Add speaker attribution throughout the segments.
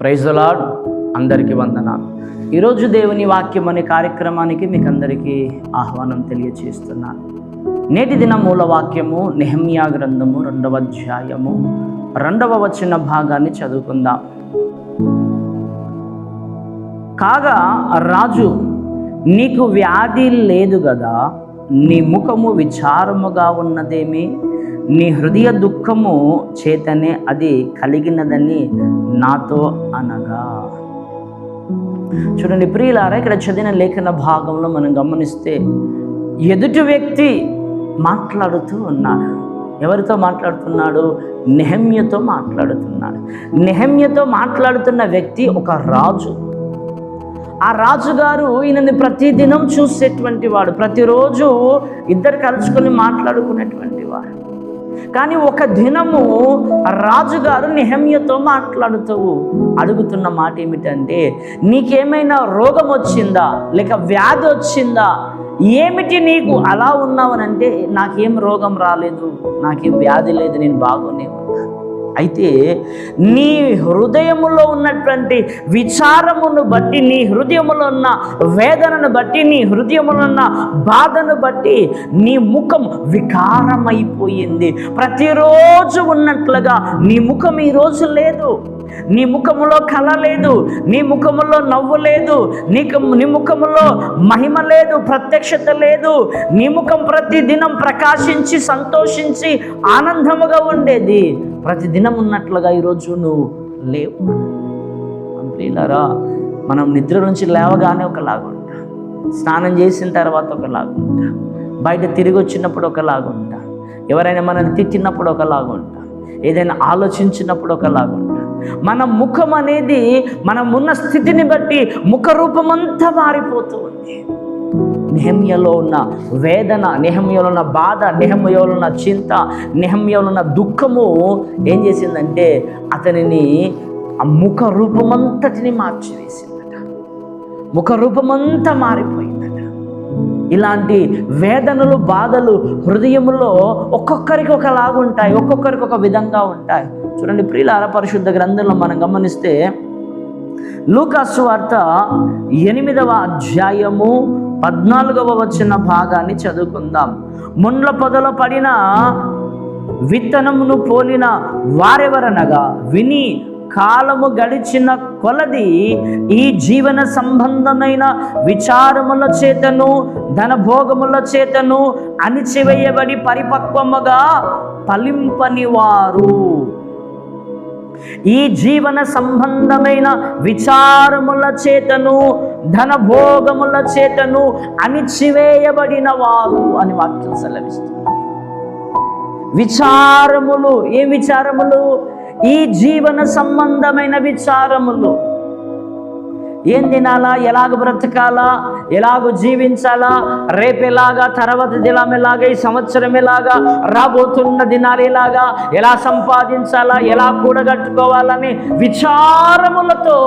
Speaker 1: ప్రైజులాడ్ అందరికీ వందనాలు. ఈరోజు దేవుని వాక్యం అనే కార్యక్రమానికి మీకు అందరికీ ఆహ్వానం తెలియచేస్తున్నాను. నేటి దిన మూల వాక్యము నెహమ్యా గ్రంథము రెండవ అధ్యాయము రెండవ వచ్చిన భాగాన్ని చదువుకుందాం. కాగా రాజు నీకు వ్యాధి లేదు కదా నీ ముఖము విచారముగా ఉన్నదేమి? నీ హృదయ దుఃఖము చేతనే అది కలిగినదని నాతో అనగా. చూడండి ప్రియులారా ఇక్కడ చదివిన లేఖన భాగంలో మనం గమనిస్తే ఎదుటి వ్యక్తి మాట్లాడుతూ ఉన్నాడు. ఎవరితో మాట్లాడుతున్నాడు? నెహమ్యతో మాట్లాడుతున్నాడు. నెహమ్యతో మాట్లాడుతున్న వ్యక్తి ఒక రాజు. ఆ రాజుగారు ఈయనని ప్రతిదినం చూసేటువంటి వాడు. ప్రతిరోజు ఇద్దరు కలుసుకొని మాట్లాడుకునేటువంటి వాడు కానీ ఒక దినము రాజుగారు నిహమ్యతో మాట్లాడుతూ అడుగుతున్న మాట ఏమిటంటే నీకేమైనా రోగం వచ్చిందా? లేక వ్యాధి వచ్చిందా? ఏమిటి నీకు అలా ఉన్నావనంటే నాకేం రోగం రాలేదు నాకేం వ్యాధి లేదు నేను బాగున్నాను అయితే నీ హృదయములో ఉన్నటువంటి విచారమును బట్టి నీ హృదయములో ఉన్న వేదనను బట్టి నీ హృదయములో ఉన్న బాధను బట్టి నీ ముఖం వికారమైపోయింది. ప్రతిరోజు ఉన్నట్లుగా నీ ముఖం ఈరోజు లేదు. నీ ముఖములో కళ లేదు నీ ముఖములో నవ్వు లేదు నీకు నీ ముఖములో మహిమ లేదు ప్రత్యక్షత లేదు. నీ ముఖం ప్రతి దినం ప్రకాశించి సంతోషించి ఆనందముగా ఉండేది. ప్రతి దినం ఉన్నట్లుగా ఈరోజు నువ్వు లేవు ప్రియులారా మనం నిద్ర నుంచి లేవగానే ఒకలాగుంటా స్నానం చేసిన తర్వాత ఒకలాగుంటా బయట తిరిగి వచ్చినప్పుడు ఒకలాగుంటా ఎవరైనా మనల్ని తిట్టినప్పుడు ఒకలాగుంటా ఏదైనా ఆలోచించినప్పుడు ఒకలాగుంటా మన ముఖం అనేది మనం ఉన్న స్థితిని బట్టి ముఖ రూపమంతా మారిపోతూ ఉంది నెహమ్యలో ఉన్న వేదన నెహమ్యలో ఉన్న బాధ నెహమ్యలో ఉన్న చింత నెహమ్యలో ఉన్న దుఃఖము ఏం చేసిందంటే అతనిని ఆ ముఖ రూపమంతటిని మార్చివేసిందట. ముఖ రూపమంతా మారిపోయిందట. ఇలాంటి వేదనలు బాధలు హృదయంలో ఒక్కొక్కరికి ఒకలాగుంటాయి ఒక్కొక్కరికి ఒక విధంగా ఉంటాయి. చూడండి ప్రియుల పరిశుద్ధ గ్రంథంలో మనం గమనిస్తే లూకాసు వార్త ఎనిమిదవ అధ్యాయము పద్నాలుగవ వచ్చిన భాగాన్ని చదువుకుందాం. ముండ్ల పొదలో పడిన విత్తనమును పోలిన వారెవరనగా విని కాలము గడిచిన కొలది ఈ జీవన సంబంధమైన విచారముల చేతను ధనభోగముల చేతను అణిచివేయబడి పరిపక్వముగా ఫలింపనివారు. ఈ జీవన సంబంధమైన విచారముల చేతను ధనభోగముల చేతను అణిచివేయబడిన వారు అని వాక్యం సెలవిస్తుంది. విచారములు ఏ విచారములు? ఈ జీవన సంబంధమైన విచారములు. ఏం తినాలా? ఎలాగ బ్రతకాలా? ఎలాగ జీవించాలా? రేపు తర్వాత దినం ఎలాగా ఈ సంవత్సరం ఎలాగా రాబోతున్న దినాలు ఎలాగా ఎలా సంపాదించాలా ఎలా కూడగట్టుకోవాలని విచారములతో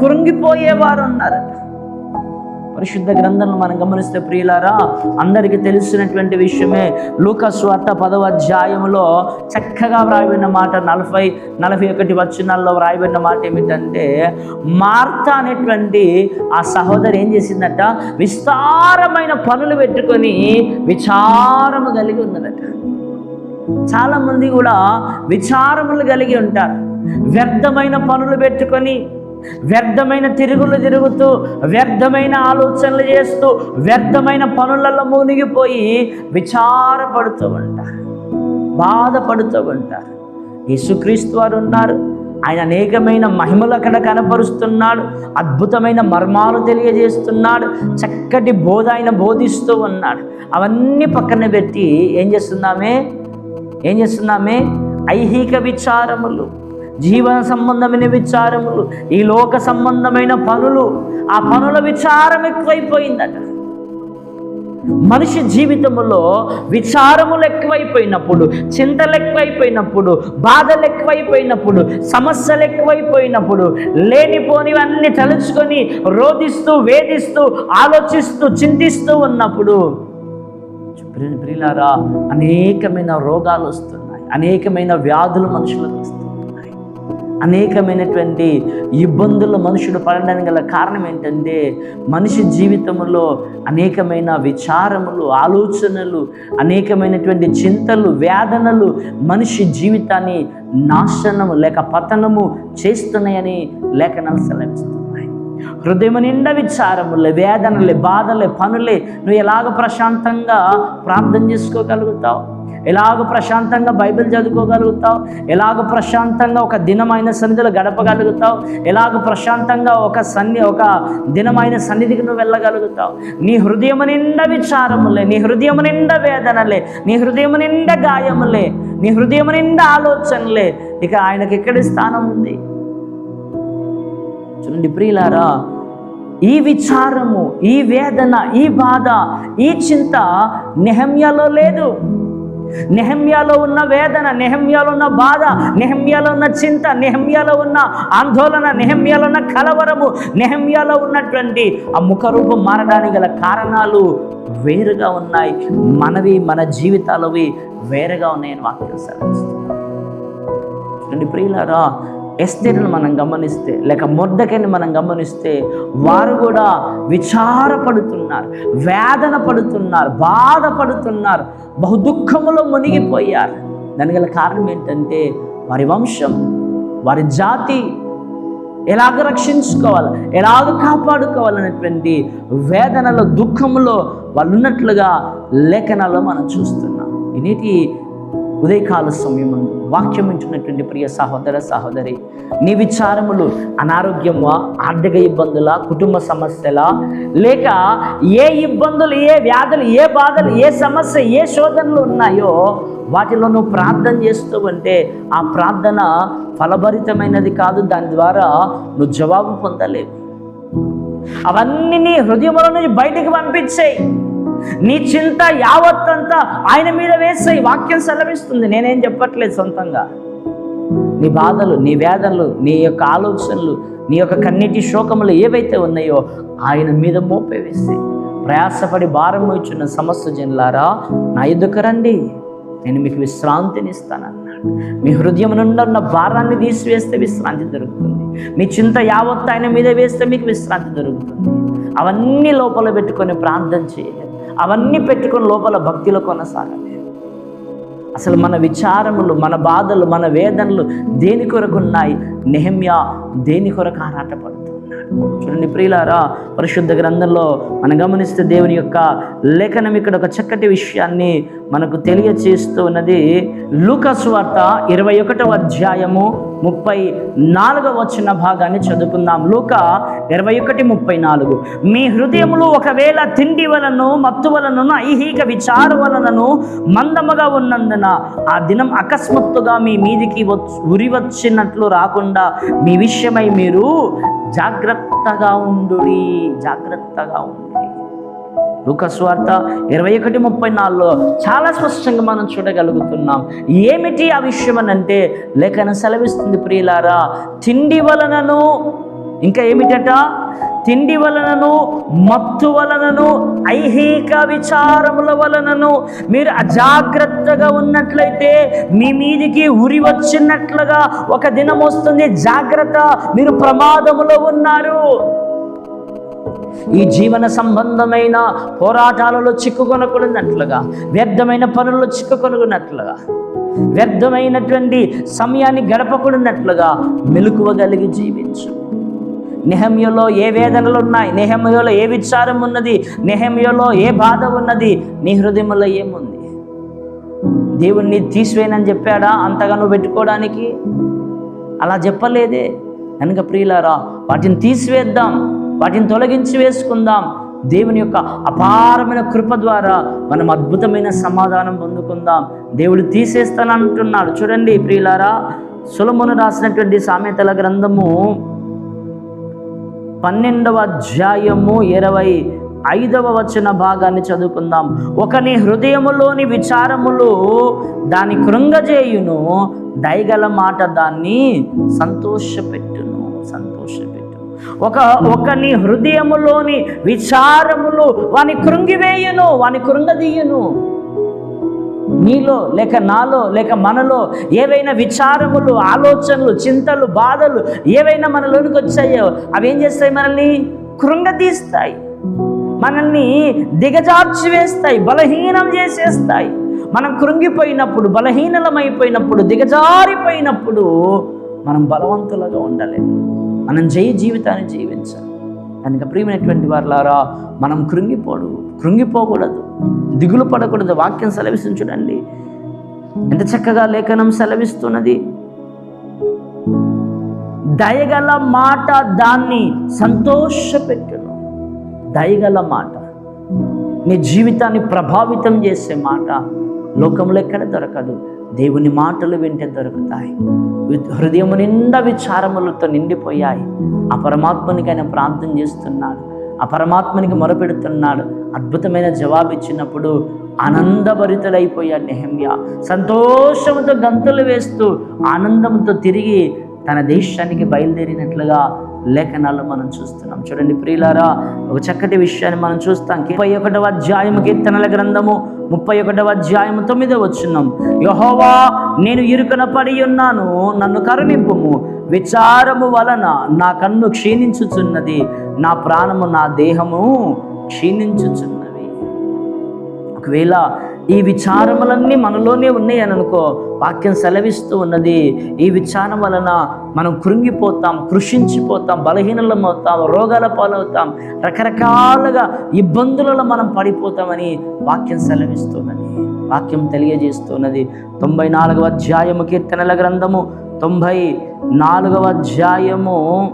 Speaker 1: కృంగిపోయేవారు ఉన్నారు పరిశుద్ధ గ్రంథంలో మనం గమనిస్తే ప్రియులారా అందరికీ తెలిసినటువంటి విషయమే. లూకస్వార్త పదవ అధ్యాయంలో చక్కగా వ్రాయబడిన మాట నలభై నలభై ఒకటి వచనాల్లో వ్రాయబడిన మాట ఏమిటంటే మార్త అనేటువంటి ఆ సహోదరి ఏం చేసిందట? విస్తారమైన పనులు పెట్టుకొని విచారము కలిగి ఉన్నదట. చాలామంది కూడా విచారములు కలిగి ఉంటారు. వ్యర్థమైన పనులు పెట్టుకొని వ్యర్థమైన తిరుగులు తిరుగుతూ వ్యర్థమైన ఆలోచనలు చేస్తూ వ్యర్థమైన పనులలో మునిగిపోయి విచారపడుతూ ఉంటారు. బాధపడుతూ ఉంటారు. యేసుక్రీస్తు వారు ఉన్నారు. ఆయన అనేకమైన మహిమలు అక్కడ కనపరుస్తున్నాడు. అద్భుతమైన మర్మాలు తెలియజేస్తున్నాడు. చక్కటి బోధ ఆయన బోధిస్తూ ఉన్నాడు. అవన్నీ పక్కన పెట్టి ఏం చేస్తున్నామే? ఏం చేస్తున్నామే? ఐహిక విచారములు. జీవన సంబంధమైన విచారములు ఈ లోక సంబంధమైన పనులు ఆ పనుల విచారం ఎక్కువైపోయిందట. మనిషి జీవితంలో విచారములు ఎక్కువైపోయినప్పుడు చింతలు ఎక్కువైపోయినప్పుడు బాధలు ఎక్కువైపోయినప్పుడు సమస్యలు ఎక్కువైపోయినప్పుడు లేనిపోనివన్నీ తలుచుకొని రోధిస్తూ వేధిస్తూ ఆలోచిస్తూ చింతిస్తూ ఉన్నప్పుడు ప్రియులారా అనేకమైన రోగాలు వస్తున్నాయి. అనేకమైన వ్యాధులు మనుషులకు వస్తున్నాయి. అనేకమైనటువంటి ఇబ్బందులు మనుషుడు పడడానికి గల కారణం ఏంటంటే మనిషి జీవితంలో అనేకమైన విచారములు ఆలోచనలు అనేకమైనటువంటి చింతలు వేదనలు మనిషి జీవితాన్ని నాశనము లేక పతనము చేస్తున్నాయని లేఖనాలు సెలవిస్తున్నాయి. హృదయం నిండా విచారములే వేదనలే బాధలే పనులే నువ్వు ఎలాగ ప్రశాంతంగా ప్రార్థన చేసుకోగలుగుతావు? ఎలాగ ప్రశాంతంగా బైబిల్ చదువుకోగలుగుతావు? ఎలాగ ప్రశాంతంగా ఒక దినమైన సన్నిధిలో గడపగలుగుతావు? ఎలాగ ప్రశాంతంగా ఒక సన్ని ఒక దినమైన సన్నిధికి నువ్వు వెళ్ళగలుగుతావు? నీ హృదయం నిండా విచారములే నీ హృదయం నిండా వేదనలే నీ హృదయం నిండా గాయములే నీ హృదయం నిండా ఆలోచనలే ఇక ఆయనకి ఎక్కడి స్థానం ఉంది? చూడండి ప్రియులారా ఈ విచారము ఈ వేదన ఈ బాధ ఈ చింత నెహమ్యాలో లేదు. నెహమ్యాలో ఉన్న వేదన నెహమ్యాలో ఉన్న బాధ నెహమ్యాలో ఉన్న చింత నెహమ్యాలో ఉన్న ఆందోళన నెహమ్యాలో ఉన్న కలవరము నెహమ్యాలో ఉన్నటువంటి ఆ ముఖరూపం మారడానికి గల కారణాలు వేరుగా ఉన్నాయి. మనవి మన జీవితాలవి వేరుగా ఉన్నాయని వాక్యం సెలవిస్తుంది. ప్రియులారా ఎస్తేరును మనం గమనిస్తే లేక మొద్దకని మనం గమనిస్తే వారు కూడా విచారపడుతున్నారు వేదన పడుతున్నారు బాధపడుతున్నారు. బహు దుఃఖములో మునిగిపోయారు. దాని గల కారణం ఏంటంటే వారి వంశం వారి జాతి ఎలాగ రక్షించుకోవాలి ఎలాగ కాపాడుకోవాలనేటువంటి వేదనలో దుఃఖంలో వాళ్ళు ఉన్నట్లుగా లేఖనాల్లో మనం చూస్తున్నాం. ఈ ఉదయకాల సమయమందు వాక్యం ప్రియ సహోదర సహోదరి నీ విచారములు అనారోగ్యమా ఆర్థిక ఇబ్బందుల కుటుంబ సమస్యల లేక ఏ ఇబ్బందులు ఏ వ్యాధులు ఏ బాధలు ఏ సమస్య ఏ శోధనలు ఉన్నాయో వాటిలో నువ్వు ప్రార్థన చేస్తూ ఉంటే ఆ ప్రార్థన ఫలభరితమైనది కాదు దాని ద్వారా నువ్వు జవాబు పొందలేవు. అవన్నీ నీ హృదయంలో నుంచి బయటికి పంపించేయి. నీ చింత యావత్తంతా ఆయన మీద వేసే వాక్యం సెలవిస్తుంది. నేనేం చెప్పట్లేదు సొంతంగా. నీ బాధలు నీ వేదనలు నీ యొక్క ఆలోచనలు నీ యొక్క కన్నీటి శోకములు ఏవైతే ఉన్నాయో ఆయన మీద మోపే ప్రయాసపడి భారం ఇచ్చిన సమస్త జనులారా నా ఎదుకు రండి. నేను మీకు విశ్రాంతిని ఇస్తానన్నాడు మీ హృదయం నుండి ఉన్న భారాన్ని తీసివేస్తే విశ్రాంతి దొరుకుతుంది. మీ చింత యావత్తు ఆయన మీద వేస్తే మీకు విశ్రాంతి దొరుకుతుంది. అవన్నీ లోపల పెట్టుకొని ప్రార్థన చేయాలి అవన్నీ పెట్టుకుని లోపల భక్తిలో కొనసాగండి అసలు మన విచారములు మన బాధలు మన వేదనలు దేని కొరకు ఉన్నాయి? నెహమ్యా దేని కొరకు ఆరాటపడుతున్నాడు? చూడండి ప్రియులారా పరిశుద్ధ గ్రంథంలో మనం గమనిస్తే దేవుని యొక్క లేఖనం ఇక్కడ ఒక చక్కటి విషయాన్ని మనకు తెలియచేస్తూ ఉన్నది. లూకస్వార్త ఇరవై ఒకటవ అధ్యాయము ముప్పై నాలుగవ వచ్చిన భాగాన్ని చదువుకుందాం. లూక ఇరవై ఒకటి ముప్పై నాలుగు. మీ హృదయములు ఒకవేళ తిండి వలన మత్తు వలనను ఐహిక విచార వలనను మందముగా ఉన్నందున ఆ దినం అకస్మాత్తుగా మీ మీదికి వచ్చి ఉరి వచ్చినట్లు రాకుండా మీ విషయమై మీరు జాగ్రత్తగా ఉండు జాగ్రత్తగా ఉండు లుకస్వార్త ఇరవై ఒకటి ముప్పై నాలుగులో చాలా స్పష్టంగా మనం చూడగలుగుతున్నాం. ఏమిటి ఆ విషయం అని అంటే లేఖన సెలవిస్తుంది ప్రియులారా తిండి వలనను ఇంకా ఏమిటట? తిండి వలనను మత్తు వలనను ఐహిక విచారముల వలనను మీరు అజాగ్రత్తగా ఉన్నట్లయితే మీ మీదికి ఉరి వచ్చినట్లుగా ఒక దినం వస్తుంది. జాగ్రత్త మీరు ప్రమాదములో ఉన్నారు. ఈ జీవన సంబంధమైన పోరాటాలలో చిక్కుకొనకూడనట్లుగా వ్యర్థమైన పనుల్లో చిక్కుకొనుకున్నట్లుగా వ్యర్థమైనటువంటి సమయాన్ని గడపకూడనట్లుగా మెలకువగలిగి జీవించు. నెహమ్యలో ఏ వేదనలు ఉన్నాయి నెహమ్యలో ఏ విచారం ఉన్నది? నెహమ్యలో ఏ బాధ ఉన్నది? నీ హృదయంలో ఏముంది? దేవుణ్ణి తీసివేయనని చెప్పాడా అంతగా నువ్వు పెట్టుకోవడానికి? అలా చెప్పలేదే. కనుక ప్రియులారా వాటిని తీసివేద్దాం వాటిని తొలగించి వేసుకుందాం. దేవుని యొక్క అపారమైన కృప ద్వారా మనం అద్భుతమైన సమాధానం పొందుకుందాం. దేవుడు తీసేస్తానంటున్నాడు. చూడండి ప్రియులారా సులమును రాసినటువంటి సామెతల గ్రంథము పన్నెండవ అధ్యాయము ఇరవై ఐదవ వచన భాగాన్ని చదువుకుందాం. ఒకని హృదయములోని విచారములు దాని కృంగజేయును దయగల మాట దాన్ని సంతోషపెట్టును సంతోషపెట్టు ఒక ఒకని హృదయములోని విచారములు వాని కృంగివేయును వాని కృంగదీయును. నీలో లేక నాలో లేక మనలో ఏవైనా విచారములు ఆలోచనలు చింతలు బాధలు ఏవైనా మనలోనికి వచ్చాయో అవి ఏం చేస్తాయి మనల్ని? కృంగతీస్తాయి మనల్ని దిగజార్చి వేస్తాయి బలహీనం చేసేస్తాయి. మనం కృంగిపోయినప్పుడు బలహీనలమైపోయినప్పుడు దిగజారిపోయినప్పుడు మనం బలవంతులుగా ఉండలేము. మనం జయ జీవితాన్ని జీవించాలి. కనుక ప్రియమైనటువంటి వారులారా మనం కృంగిపోడు కృంగిపోకూడదు దిగులు పడకూడదు వాక్యం సెలవిస్తుంది చూడండి. ఎంత చక్కగా లేఖనం సెలవిస్తున్నది. దయగల మాట దాన్ని సంతోషపెట్టును. దయగల మాట నీ జీవితాన్ని ప్రభావితం చేసే మాట లోకంలో ఎక్కడ దొరకదు. దేవుని మాటలు వింటే దొరుకుతాయి. హృదయం నిండా విచారములతో నిండిపోయాయి. ఆ పరమాత్మనికి ఆయన ప్రార్థన చేస్తున్నాడు. ఆ పరమాత్మనికి మొరపెడుతున్నాడు. అద్భుతమైన జవాబు ఇచ్చినప్పుడు ఆనందభరితులైపోయాడు నెహమ్య. సంతోషంతో గంతులు వేస్తూ ఆనందంతో తిరిగి తన దేశానికి బయలుదేరినట్లుగా లేఖనాల్లో మనం చూస్తున్నాం. చూడండి ప్రియులారా ఒక చక్కటి విషయాన్ని మనం చూస్తాం. ముప్పై ఒకటవ అధ్యాయము కీర్తనల గ్రంథము ముప్పై ఒకటవ అధ్యాయము తొమ్మిదో వచ్చున్నాం యహోవా నేను ఇరుకన పడి ఉన్నాను నన్ను కరుణింపుము. విచారము వలన నా కన్ను క్షీణించుచున్నది నా ప్రాణము నా దేహము క్షీణించుచున్నవి. ఒకవేళ ఈ విచారములన్నీ మనలోనే ఉన్నాయని అనుకో వాక్యం సెలవిస్తూ ఉన్నది. ఈ విచారం వలన మనం కృంగిపోతాం కృషించిపోతాం బలహీనలమవుతాం రోగాల పాలవుతాం రకరకాలుగా ఇబ్బందులలో మనం పడిపోతామని వాక్యం సెలవిస్తున్నది. వాక్యం తెలియజేస్తున్నది. తొంభై నాలుగవ అధ్యాయము కీర్తనల గ్రంథము. తొంభై నాలుగవ అధ్యాయము.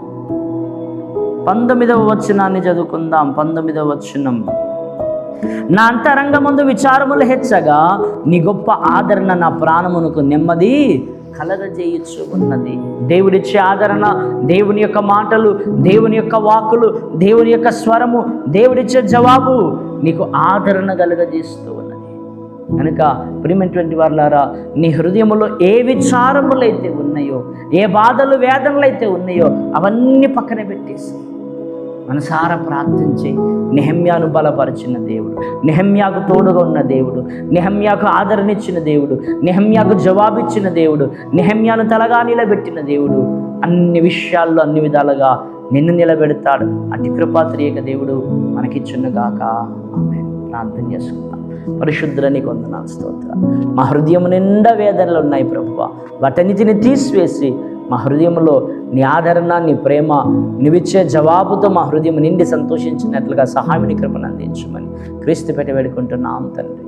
Speaker 1: పంతొమ్మిదవ వచనాన్ని చదువుకుందాం. పంతొమ్మిదవ వచనం. నా అంతరంగమందు విచారములు హెచ్చగా నీ గొప్ప ఆదరణ నా ప్రాణమునకు నెమ్మది కలగజేయచ్చు ఉన్నది. దేవుడిచ్చే ఆదరణ దేవుని యొక్క మాటలు దేవుని యొక్క వాకులు దేవుని యొక్క స్వరము దేవుడిచ్చే జవాబు నీకు ఆదరణ కలగజేస్తూ ఉన్నది. కనుక ప్రియమైనటువంటి వాళ్ళారా నీ హృదయములో ఏ విచారములైతే ఉన్నాయో ఏ బాధలు వేదనలు అయితే ఉన్నాయో అవన్నీ పక్కన పెట్టేసి మనసారా ప్రార్థించి నెహమ్యాను బలపరిచిన దేవుడు నెహమ్యాకు తోడుగా ఉన్న దేవుడు నెహమ్యాకు ఆదరణ ఇచ్చిన దేవుడు నెహమ్యాకు జవాబిచ్చిన దేవుడు నెహమ్యాను తలగా నిలబెట్టిన దేవుడు అన్ని విషయాల్లో అన్ని విధాలుగా నిన్ను నిలబెడతాడు. అతి కృపాత్రియక దేవుడు మనకిచ్చునుగాక ఆమె ప్రార్థన చేసుకుందాం. పరిశుద్ధులని కొందనాలు స్తోత్ర మా హృదయం నిండా వేదనలు ఉన్నాయి ప్రభువ. వాటన్నిటిని తీసివేసి మా హృదయంలో నీ ఆదరణ నీ ప్రేమ నువ్విచ్చే జవాబుతో మా హృదయం నిండి సంతోషించినట్లుగా సహాయాన్ని కృపను అందించమని క్రీస్తు పెట్టి వేడుకుంటున్నాం తండ్రి.